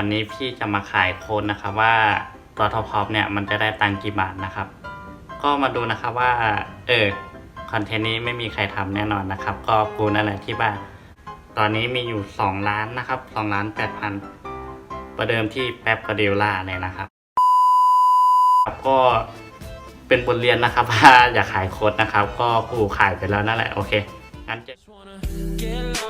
วันนี้พี่จะมาขายโค้ดนะครับว่าตัวท็อปพอปเนี่ยมันจะได้ตังกี่บาทนะครับ ก็มาดูนะครับว่า เออคอนเทนต์นี้ไม่มีใครทำแน่นอนนะครับ ก็กูนั่นแหละที่บ้านตอนนี้มีอยู่ 2 ล้านนะครับ2ล้าน8พันประเดิมที่แป๊บกระเดลล่าเลยนะครับ ก็เป็นบทเรียนนะครับว่าอย่าขายโค้ดนะครับ ก็กูขายไปแล้วนั่นแหละโอเคงั้นเจอ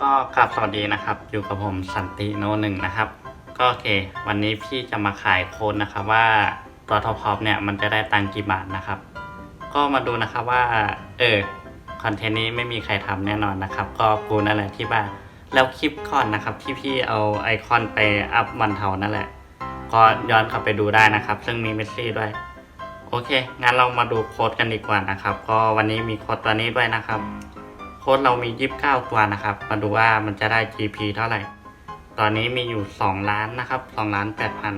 ก็กลับสวัสดีนะครับ อยู่กับผมสันติโนหนึ่งนะครับ ก็โอเค วันนี้พี่จะมาขายโค้ดนะครับว่าตัวท็อปพอปเนี่ยมันจะได้ตังกี่บาทนะครับ ก็มาดูนะครับว่า เออคอนเทนต์นี้ไม่มีใครทำแน่นอนนะครับ ก็กูนั่นแหละที่บ้านแล้วคลิปก่อนนะครับ ที่พี่เอาไอคอนไปอัพวันเทานั่นแหละ ก็ย้อนเข้าไปดูได้นะครับ ซึ่งมีเมสซี่ด้วยโอเค งั้นเรามาดูโค้ดกันดีกว่านะครับ ก็วันนี้มีโค้ดตัวนี้ด้วยนะครับ ค้ดเรามี 29 ตัวนะครับ มาดูว่ามันจะได้ GP เท่าไหร่ ตอนนี้มีอยู่ 2 ล้านนะครับ2ล้าน8พัน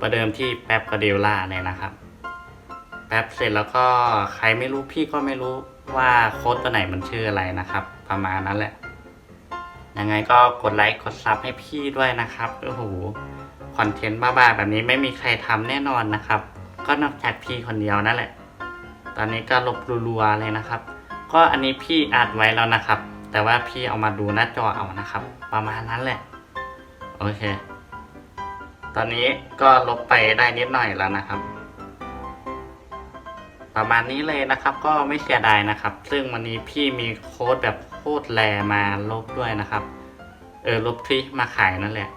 ประเดิมที่แป๊บกระเดลล่าเลยนะครับ แป๊บเสร็จแล้วก็ใครไม่รู้พี่ก็ไม่รู้ว่าโค้ดตัวไหนมันชื่ออะไรนะครับ ประมาณนั้นแหละ ยังไงก็กดไลค์กดซับให้พี่ด้วยนะครับโอ้โหคอนเทนต์บ้าๆแบบนี้ไม่มีใครทำแน่นอนนะครับ ก็นอกจากพี่คนเดียวนั่นแหละ ตอนนี้ก็ลบรัวๆเลยนะครับ ก็อันนี้พี่อัดไว้แล้วนะครับ แต่ว่าพี่เอามาดูหน้าจอเอานะครับ ประมาณนั้นแหละ โอเค ตอนนี้ก็ลบไปได้นิดหน่อยแล้วนะครับ ประมาณนี้เลยนะครับ ก็ไม่เสียดายนะครับ ซึ่งวันนี้พี่มีโค้ดแบบโคตรแรมาลบด้วยนะครับ เออลบที่มาขายนั่นแหละ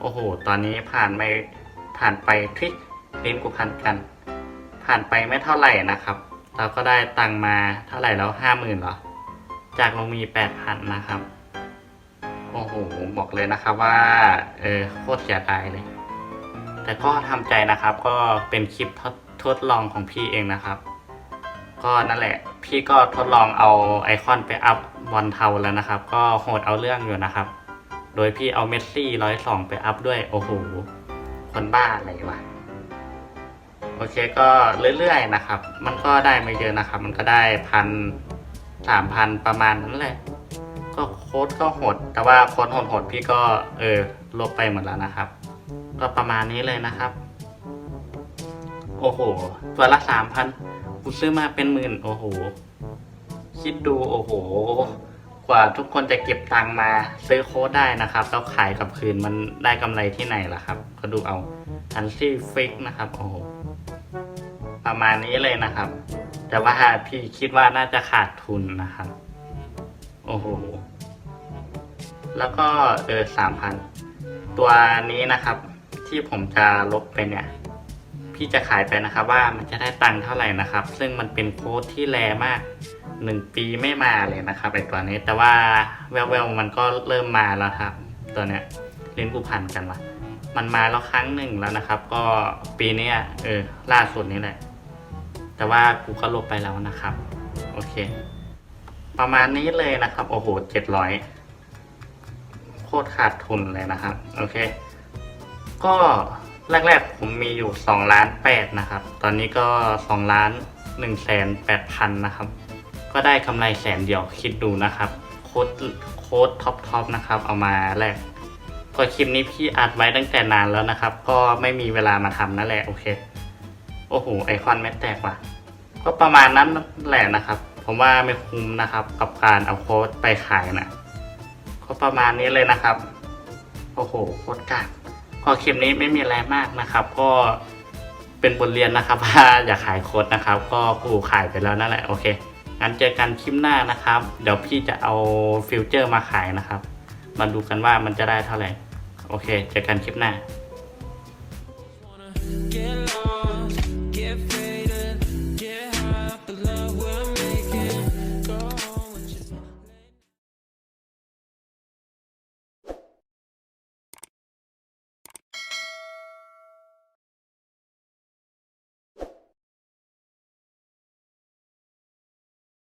โอ้โห ตอนนี้ผ่านไปผ่านไปทริกลิ้นกูพันกัน ผ่านไปไม่เท่าไหร่นะครับ เราก็ได้ตังมาเท่าไหร่แล้วห้าหมื่นเหรอ จากลงมีแปดพันนะครับ โอ้โห บอกเลยนะครับว่า เออโคตรเสียดายเลย แต่ก็ทำใจนะครับ ก็เป็นคลิปทดทดลองของพี่เองนะครับ ก็นั่นแหละ พี่ก็ทดลองเอาไอคอนไปอัพบอลเทาแล้วนะครับ ก็โหดเอาเรื่องอยู่นะครับ โดยพี่เอาเมสซี่ร้อยสองไปอัพด้วย โอ้โห คนบ้าอะไรวะ โอเคก็เรื่อยๆนะครับ มันก็ได้ไม่เยอะนะครับ มันก็ได้พันสามพันประมาณนั้นแหละ ก็โค้ดก็หด แต่ว่าโค้ดโหดพี่ก็เออลบไปหมดแล้วนะครับ ก็ประมาณนี้เลยนะครับ โอ้โห ตัวละสามพันกูซื้อมาเป็นหมื่น โอ้โห คิดดูโอ้โห กว่าทุกคนจะเก็บตังมาซื้อโค้ดได้นะครับแล้วขายกับคืนมันได้กำไรที่ไหนล่ะครับ ก็ดูเอาทันซี่ฟิกนะครับ โอ้โห ประมาณนี้เลยนะครับ แต่ว่าพี่คิดว่าน่าจะขาดทุนนะครับ โอ้โห แล้วก็เออสามพันตัวนี้นะครับ ที่ผมจะลบไปเนี่ย พี่จะขายไปนะครับว่ามันจะได้ตังค์เท่าไหร่นะครับ ซึ่งมันเป็นโค้ดที่แรมากหนึ่งปีไม่มาเลยนะครับไอตัวนี้ แต่ว่าแววๆมันก็เริ่มมาแล้วครับ ตัวเนี้ยเล่นกูพันกันวะมันมาแล้วครั้งหนึ่งแล้วนะครับ ก็ปีเนี้ยเออล่าสุดนี้แหละ แต่ว่ากูก็ลบไปแล้วนะครับ โอเค ประมาณนี้เลยนะครับ โอ้โหเจ็ดร้อยโคตรขาดทุนเลยนะครับ โอเค ก็แรกๆผมมีอยู่สองล้านแปดนะครับ ตอนนี้ก็สองล้านหนึ่งแสนแปดพันนะครับ ก็ได้กำไรแสนเดียวคิดดูนะครับ โค้ดโค้ดท็อปท็อปนะครับ เอามาแรก ก็คลิปนี้พี่อัดไว้ตั้งแต่นานแล้วนะครับ ก็ไม่มีเวลามาทำนั่นแหละ โอเค โอ้โห ไอคอนไม่แตกว่ะ ก็ประมาณนั้นแหละนะครับ ผมว่าไม่คุ้มนะครับ กับการเอาโค้ดไปขายนะก็ประมาณนี้เลยนะครับ โอ้โห โคตรกากก็คลิปนี้ไม่มีอะไรมากนะครับ ก็เป็นบทเรียนนะครับว่าอย่าขายโค้ดนะครับ ก็กูขายไปแล้วนั่นแหละ โอเค งั้นเจอกันคลิปหน้านะครับ เดี๋ยวพี่จะเอาฟิวเจอร์มาขายนะครับ มาดูกันว่ามันจะได้เท่าไหร่ โอเค เจอกันคลิปหน้า